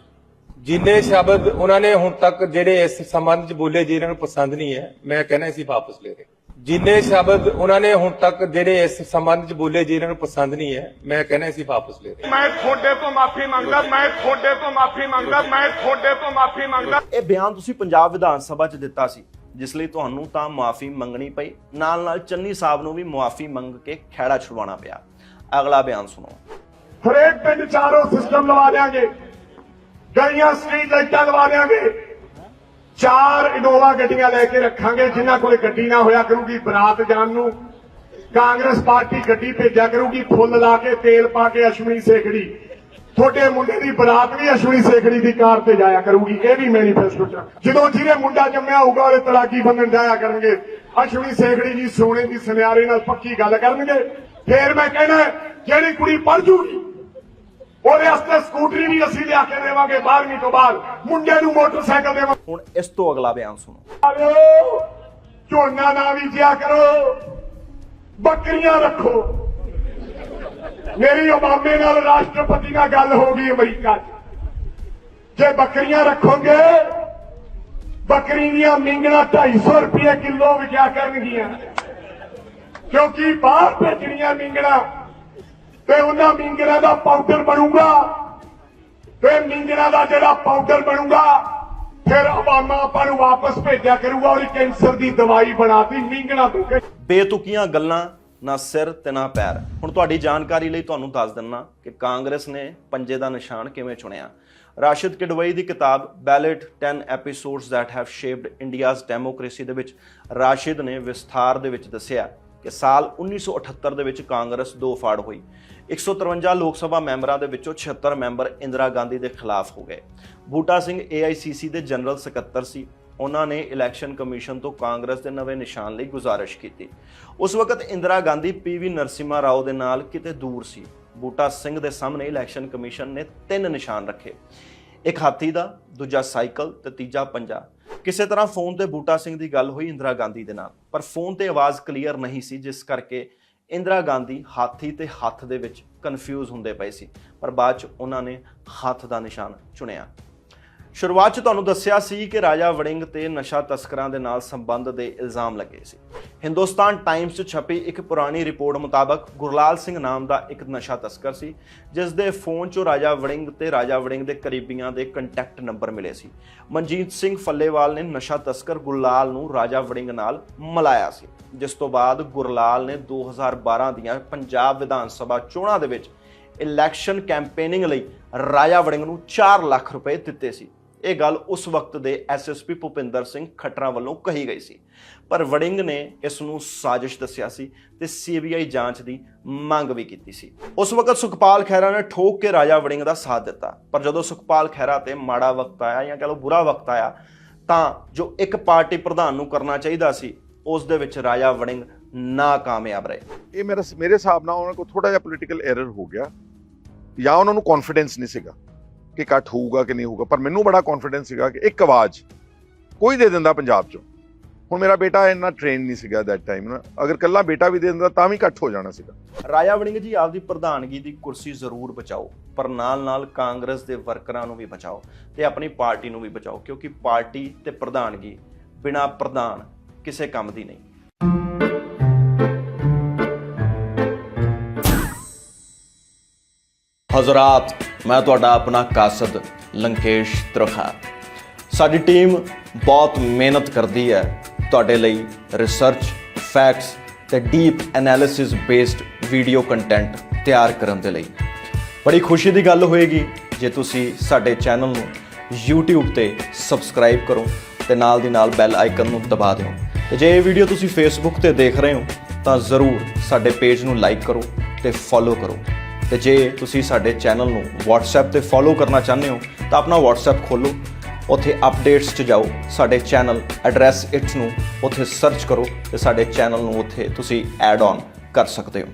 ਜਿੰਨੇ ਸ਼ਬਦ ਉਹਨਾਂ ਨੇ ਹੁਣ ਤੱਕ ਜਿਹੜੇ ਇਸ ਸੰਬੰਧ ਚ ਬੋਲੇ ਜਿਹਨਾਂ ਨੂੰ ਪਸੰਦ ਨਹੀਂ ਹੈ ਮੈਂ ਕਹਿੰਦਾ ਸੀ ਵਾਪਸ ਲੈ ਰਹੇ ਜਿੰਨੇ ਸ਼ਬਦ ਉਹਨਾਂ ਨੇ ਹੁਣ ਤੱਕ ਜਿਹੜੇ ਇਸ ਸੰਬੰਧ ਚ ਬੋਲੇ ਜਿਹਨਾਂ ਨੂੰ ਪਸੰਦ ਨਹੀਂ ਹੈ ਮੈਂ ਕਹਿੰਦਾ ਸੀ ਵਾਪਸ ਲੈ ਰਹੇ ਮੈਂ ਤੁਹਾਡੇ ਤੋਂ ਮਾਫੀ ਮੰਗਦਾ ਮੈਂ ਤੁਹਾਡੇ ਤੋਂ ਮਾਫੀ ਮੰਗਦਾ ਮੈਂ ਤੁਹਾਡੇ ਤੋਂ ਮਾਫੀ ਮੰਗਦਾ। ਇਹ ਬਿਆਨ ਤੁਸੀਂ ਪੰਜਾਬ ਵਿਧਾਨ ਸਭਾ 'ਚ ਦਿੱਤਾ ਸੀ। ਜਿਸ ਲਈ ਤੁਹਾਨੂੰ ਤਾਂ ਮਾਫੀ ਮੰਗਣੀ ਪਈ। ਨਾਲ ਨਾਲ ਚੰਨੀ ਸਾਹਿਬ ਨੂੰ ਵੀ ਮਾਫੀ ਮੰਗ ਕੇ ਖਹਿੜਾ ਛੁਡਵਾਉਣਾ ਪਿਆ। ਅਗਲਾ ਬਿਆਨ ਸੁਣੋ। ਹਰੇਕ ਪਿੰਡ ਚਾਰੋਂ ਸਿਸਟਮ ਲਵਾ ਦਿਆਂਗੇ। ਗਲੀਆਂ ਸਟਰੀਟ ਲਾਈਟਾਂ ਲਵਾ ਦਿਆਂਗੇ। ਚਾਰ ਇਨੋਵਾ ਗੱਡੀਆਂ ਲੈ ਕੇ ਰੱਖਾਂਗੇ, ਜਿਨ੍ਹਾਂ ਕੋਲੇ ਗੱਡੀ ਨਾ ਹੋਇਆ ਕਰੂਗੀ ਬਰਾਤ ਜਾਣ ਨੂੰ। ਕਾਂਗਰਸ ਪਾਰਟੀ ਗੱਡੀ ਭੇਜਿਆ ਕਰੂਗੀ, ਫੁੱਲ ਲਾ ਕੇ ਤੇਲ ਪਾ ਕੇ ਅਸ਼ਵਨੀ ਸੇਖੜੀ। ਤੁਹਾਡੇ ਮੁੰਡੇ ਦੀ ਬਰਾਤ ਵੀ ਅਸ਼ਵਨੀ ਸੇਖੜੀ ਦੀ ਕਾਰ ਤੇ ਜਾਇਆ ਕਰੂਗੀ ਇਹ ਵੀ ਮੈਨੀਫੈਸਟੋ ਚ। ਜਦੋਂ ਜਿਹਨੇ ਮੁੰਡਾ ਜੰਮਿਆ ਹੋਊਗਾ ਉਹਦੇ ਤਲਾਕੀ ਬੰਨਣ ਜਾਇਆ ਕਰਨਗੇ। ਅਸ਼ਵਨੀ ਸੇਖੜੀ ਜੀ ਸੋਨੇ ਦੀ ਸੁਨਿਆਰੇ ਨਾਲ ਪੱਕੀ ਗੱਲ ਕਰਨਗੇ। ਫੇਰ ਮੈਂ ਕਹਿਣਾ ਜਿਹੜੀ ਕੁੜੀ ਪੜ ਜੂਗੀ ਉਹਦੇ ਵਾਸਤੇ ਸਕੂਟਰੀ ਵੀ ਅਸੀਂ ਲਿਆ ਕੇ ਦੇਵਾਂਗੇ 12ਵੀਂ ਤੋਂ ਬਾਅਦ। ਮੁੰਡੇ ਨੂੰ ਮੋਟਰਸਾਈਕਲ ਦੇਵਾਂਗੇ। ਹੁਣ ਇਸ ਤੋਂ ਅਗਲਾ ਬਿਆਨ ਸੁਣੋ। ਝੋਨਾ ਨਾ ਬੀਜਿਆ ਕਰੋ ਬੱਕਰੀਆਂ ਰੱਖੋ। ਮੇਰੀ ਓਬਾਮੇ ਨਾਲ ਰਾਸ਼ਟਰਪਤੀ ਨਾਲ ਗੱਲ ਹੋ ਗਈ ਅਮਰੀਕਾ 'ਚ। ਜੇ ਬੱਕਰੀਆਂ ਰੱਖੋਗੇ, ਬੱਕਰੀ ਦੀਆਂ ਮਿੰਗਣਾ 250 ਰੁਪਏ ਕਿਲੋ ਵਿਕਿਆ ਕਰਨਗੀਆਂ। ਕਿਉਂਕਿ ਬਾਹਰ ਭੇਜਣੀਆਂ ਮਿੰਗਣਾ ਤੇ ਉਹਨਾਂ ਮਿੰਗਣਾ ਦਾ ਪਾਊਡਰ ਬਣੂਗਾ। ਤੇ ਮਿੰਗਣਾ ਦਾ ਜਿਹੜਾ ਪਾਊਡਰ ਬਣੂਗਾ, ਫਿਰ ਓਬਾਮਾ ਆਪਾਂ ਨੂੰ ਵਾਪਸ ਭੇਜਿਆ ਕਰੂਗਾ, ਉਹਦੀ ਕੈਂਸਰ ਦੀ ਦਵਾਈ ਬਣਾਤੀ ਮਿੰਗਣਾ ਤੋਂ ਕਿ- ਬੇਤੁਕੀਆਂ ਗੱਲਾਂ ਨਾ ਸਿਰ ਤੇ ਨਾ ਪੈਰ। ਹੁਣ ਤੁਹਾਡੀ ਜਾਣਕਾਰੀ ਲਈ ਤੁਹਾਨੂੰ ਦੱਸ ਦਿੰਨਾ ਕਿ ਕਾਂਗਰਸ ਨੇ ਪੰਜੇ ਦਾ ਨਿਸ਼ਾਨ ਕਿਵੇਂ ਚੁਣਿਆ। ਰਾਸ਼ਿਦ ਕਿਡਵਈ ਦੀ ਕਿਤਾਬ ballot 10 episodes that have shaped India's democracy ਦੇ ਵਿੱਚ ਰਾਸ਼ਿਦ ਨੇ ਵਿਸਥਾਰ ਦੇ ਵਿੱਚ ਦੱਸਿਆ ਕਿ ਸਾਲ 1978 ਦੇ ਵਿੱਚ ਕਾਂਗਰਸ ਦੋ ਫਾੜ ਹੋਈ। 153 ਲੋਕ ਸਭਾ ਮੈਂਬਰਾਂ ਦੇ ਵਿੱਚੋਂ 76 ਮੈਂਬਰ ਇੰਦਰਾ ਗਾਂਧੀ ਦੇ ਖਿਲਾਫ ਹੋ ਗਏ। ਬੂਟਾ ਸਿੰਘ AICC ਦੇ ਜਨਰਲ ਸਕੱਤਰ ਸੀ। ਉਹਨਾਂ ਨੇ ਇਲੈਕਸ਼ਨ ਕਮਿਸ਼ਨ ਤੋਂ ਕਾਂਗਰਸ ਦੇ ਨਵੇਂ ਨਿਸ਼ਾਨ ਲਈ ਗੁਜ਼ਾਰਿਸ਼ ਕੀਤੀ। ਉਸ ਵਕਤ ਇੰਦਰਾ ਗਾਂਧੀ ਪੀਵੀ ਨਰਸਿਮਹਾ ਰਾਓ ਦੇ ਨਾਲ ਕਿਤੇ ਦੂਰ ਸੀ। ਬੂਟਾ ਸਿੰਘ ਦੇ ਸਾਹਮਣੇ ਇਲੈਕਸ਼ਨ ਕਮਿਸ਼ਨ ਨੇ ਤਿੰਨ ਨਿਸ਼ਾਨ ਰੱਖੇ। ਇੱਕ ਹਾਥੀ ਦਾ, ਦੂਜਾ ਸਾਈਕਲ ਤੇ ਤੀਜਾ ਪੰਜਾ। ਕਿਸੇ ਤਰ੍ਹਾਂ ਫੋਨ ਤੇ ਬੂਟਾ ਸਿੰਘ ਦੀ ਗੱਲ ਹੋਈ ਇੰਦਰਾ ਗਾਂਧੀ ਦੇ ਨਾਲ। ਪਰ ਫੋਨ ਤੇ ਆਵਾਜ਼ ਕਲੀਅਰ ਨਹੀਂ ਸੀ, ਜਿਸ ਕਰਕੇ ਇੰਦਰਾ ਗਾਂਧੀ ਹਾਥੀ ਤੇ ਹੱਥ ਦੇ ਵਿੱਚ ਕਨਫਿਊਜ਼ ਹੁੰਦੇ ਪਏ ਸੀ। ਪਰ ਬਾਅਦ ਚ ਉਹਨਾਂ ਨੇ ਹੱਥ ਦਾ ਨਿਸ਼ਾਨ ਚੁਣਿਆ। ਸ਼ੁਰੂਆਤ 'ਚ ਤੁਹਾਨੂੰ ਦੱਸਿਆ ਸੀ ਕਿ ਰਾਜਾ ਵੜਿੰਗ ਤੇ ਨਸ਼ਾ ਤਸਕਰਾਂ ਦੇ ਨਾਲ ਸੰਬੰਧ ਦੇ ਇਲਜ਼ਾਮ ਲੱਗੇ ਸੀ। ਹਿੰਦੁਸਤਾਨ ਟਾਈਮਸ 'ਚ ਛਪੀ ਇੱਕ ਪੁਰਾਣੀ ਰਿਪੋਰਟ ਮੁਤਾਬਕ ਗੁਰਲਾਲ ਸਿੰਘ ਨਾਮ ਦਾ ਇੱਕ ਨਸ਼ਾ ਤਸਕਰ ਸੀ, ਜਿਸ ਦੇ ਫੋਨ 'ਚੋਂ ਰਾਜਾ ਵੜਿੰਗ ਤੇ ਰਾਜਾ ਵੜਿੰਗ ਦੇ ਕਰੀਬੀਆਂ ਦੇ ਕੰਟੈਕਟ ਨੰਬਰ ਮਿਲੇ ਸੀ। ਮਨਜੀਤ ਸਿੰਘ ਫੱਲੇਵਾਲ ਨੇ ਨਸ਼ਾ ਤਸਕਰ ਗੁਰਲਾਲ ਨੂੰ ਰਾਜਾ ਵੜਿੰਗ ਨਾਲ ਮਿਲਾਇਆ ਸੀ, ਜਿਸ ਤੋਂ ਬਾਅਦ ਗੁਰਲਾਲ ਨੇ 2012 ਦੀਆਂ ਪੰਜਾਬ ਵਿਧਾਨ ਸਭਾ ਚੋਣਾਂ ਦੇ ਵਿੱਚ ਇਲੈਕਸ਼ਨ ਕੈਂਪੇਨਿੰਗ ਲਈ ਰਾਜਾ ਵੜਿੰਗ ਨੂੰ 4 ਲੱਖ ਰੁਪਏ ਦਿੱਤੇ ਸੀ। ਇਹ ਗੱਲ ਉਸ ਵਕਤ ਦੇ ਐਸਐਸਪੀ ਭੁਪਿੰਦਰ ਸਿੰਘ ਖੱਟਰਾਂ ਵੱਲੋਂ ਕਹੀ ਗਈ ਸੀ। ਪਰ ਵੜਿੰਗ ਨੇ ਇਸ ਨੂੰ ਸਾਜ਼ਿਸ਼ ਦੱਸਿਆ ਸੀ ਤੇ ਸੀਬੀਆਈ ਜਾਂਚ ਦੀ ਮੰਗ ਵੀ ਕੀਤੀ ਸੀ। ਉਸ ਵਕਤ ਸੁਖਪਾਲ ਖਹਿਰਾ ਨੇ ਠੋਕ ਕੇ ਰਾਜਾ ਵੜਿੰਗ ਦਾ ਸਾਥ ਦਿੱਤਾ। ਪਰ ਜਦੋਂ ਸੁਖਪਾਲ ਖਹਿਰਾ ਤੇ ਮਾੜਾ ਵਕਤ ਆਇਆ ਜਾਂ ਕਹ ਲਓ ਬੁਰਾ ਵਕਤ ਆਇਆ, ਤਾਂ ਜੋ ਇੱਕ ਪਾਰਟੀ ਪ੍ਰਧਾਨ ਨੂੰ ਕਰਨਾ ਚਾਹੀਦਾ ਸੀ, ਉਸ ਦੇ ਵਿੱਚ ਰਾਜਾ ਵੜਿੰਗ ਨਾਕਾਮਯਾਬ ਰਹੇ। ਇਹ ਮੇਰਾ ਮੇਰੇ ਹਿਸਾਬ ਨਾਲ ਉਹਨਾਂ ਕੋਲ ਥੋੜਾ ਜਿਹਾ ਪੋਲੀਟੀਕਲ ਐਰਰ ਹੋ ਗਿਆ ਜਾਂ ਉਹਨਾਂ ਨੂੰ ਕੌਨਫੀਡੈਂਸ ਨਹੀਂ ਸੀਗਾ। ਕਿ ਇਕੱਠ ਹੋਊਗਾ ਕਿ ਨਹੀਂ ਹੋਊਗਾ, ਪਰ ਮੈਨੂੰ ਬੜਾ ਕੌਨਫੀਡੈਂਸ ਸੀਗਾ ਕਿ ਇੱਕ ਆਵਾਜ਼ ਕੋਈ ਦੇ ਦਿੰਦਾ ਪੰਜਾਬ ਚੋਂ। ਹੁਣ ਮੇਰਾ ਬੇਟਾ ਇੰਨਾ ਟ੍ਰੇਨ ਨਹੀਂ ਸੀਗਾ ਦੈਟ ਟਾਈਮ ਨਾ। ਅਗਰ ਕੱਲਾ ਬੇਟਾ ਵੀ ਦੇ ਦਿੰਦਾ ਤਾਂ ਵੀ ਇਕੱਠ ਹੋ ਜਾਣਾ ਸੀਗਾ। ਰਾਜਾ ਵੜਿੰਗ ਜੀ, ਆਪਦੀ ਪ੍ਰਧਾਨਗੀ ਦੀ ਕੁਰਸੀ ਜ਼ਰੂਰ ਬਚਾਓ, ਪਰ ਨਾਲ-ਨਾਲ ਕਾਂਗਰਸ ਦੇ ਵਰਕਰਾਂ ਨੂੰ ਵੀ ਬਚਾਓ ਤੇ ਆਪਣੀ ਪਾਰਟੀ ਨੂੰ ਵੀ ਬਚਾਓ, ਕਿਉਂਕਿ ਪਾਰਟੀ ਤੇ ਪ੍ਰਧਾਨਗੀ ਬਿਨਾ ਪ੍ਰਧਾਨ ਕਿਸੇ ਕੰਮ ਦੀ ਨਹੀਂ। ਹਜ਼ਰਤ ਮੈਂ ਤੁਹਾਡਾ ਆਪਣਾ ਕਾਸਦ ਲੰਕੇਸ਼ ਤਰਖਾ। ਸਾਡੀ ਟੀਮ ਬਹੁਤ ਮਿਹਨਤ ਕਰਦੀ ਹੈ ਤੁਹਾਡੇ ਲਈ ਰਿਸਰਚ ਫੈਕਟਸ ਤੇ deep analysis based video content ਤਿਆਰ ਕਰਨ ਦੇ ਲਈ। ਬੜੀ ਖੁਸ਼ੀ ਦੀ ਗੱਲ ਹੋਏਗੀ ਜੇ ਤੁਸੀਂ ਸਾਡੇ ਚੈਨਲ ਨੂੰ YouTube ਤੇ ਸਬਸਕ੍ਰਾਈਬ ਕਰੋ ਤੇ ਨਾਲ ਦੀ ਨਾਲ ਬੈਲ ਆਈਕਨ ਨੂੰ ਦਬਾ ਦਿਓ। ਤੇ ਜੇ ਇਹ ਵੀਡੀਓ ਤੁਸੀਂ ਫੇਸਬੁੱਕ ਤੇ ਦੇਖ ਰਹੇ ਹੋ, ਤਾਂ ਜ਼ਰੂਰ ਸਾਡੇ ਪੇਜ ਨੂੰ ਲਾਈਕ ਕਰੋ ਤੇ ਫੋਲੋ ਕਰੋ। ਤੇ ਜੇ ਤੁਸੀਂ ਸਾਡੇ ਚੈਨਲ ਨੂੰ WhatsApp ਤੇ ਫੋਲੋ ਕਰਨਾ ਚਾਹੁੰਦੇ ਹੋ, ਤਾਂ ਆਪਣਾ WhatsApp ਖੋਲੋ ਉੱਥੇ ਅਪਡੇਟਸ 'ਚ ਜਾਓ। ਸਾਡੇ ਚੈਨਲ ਐਡਰੈਸ ਇਟਸ ਨੂੰ ਉੱਥੇ ਸਰਚ ਕਰੋ ਤੇ ਸਾਡੇ ਚੈਨਲ ਨੂੰ ਉੱਥੇ ਤੁਸੀਂ ਐਡ ਔਨ ਕਰ ਸਕਦੇ ਹੋ।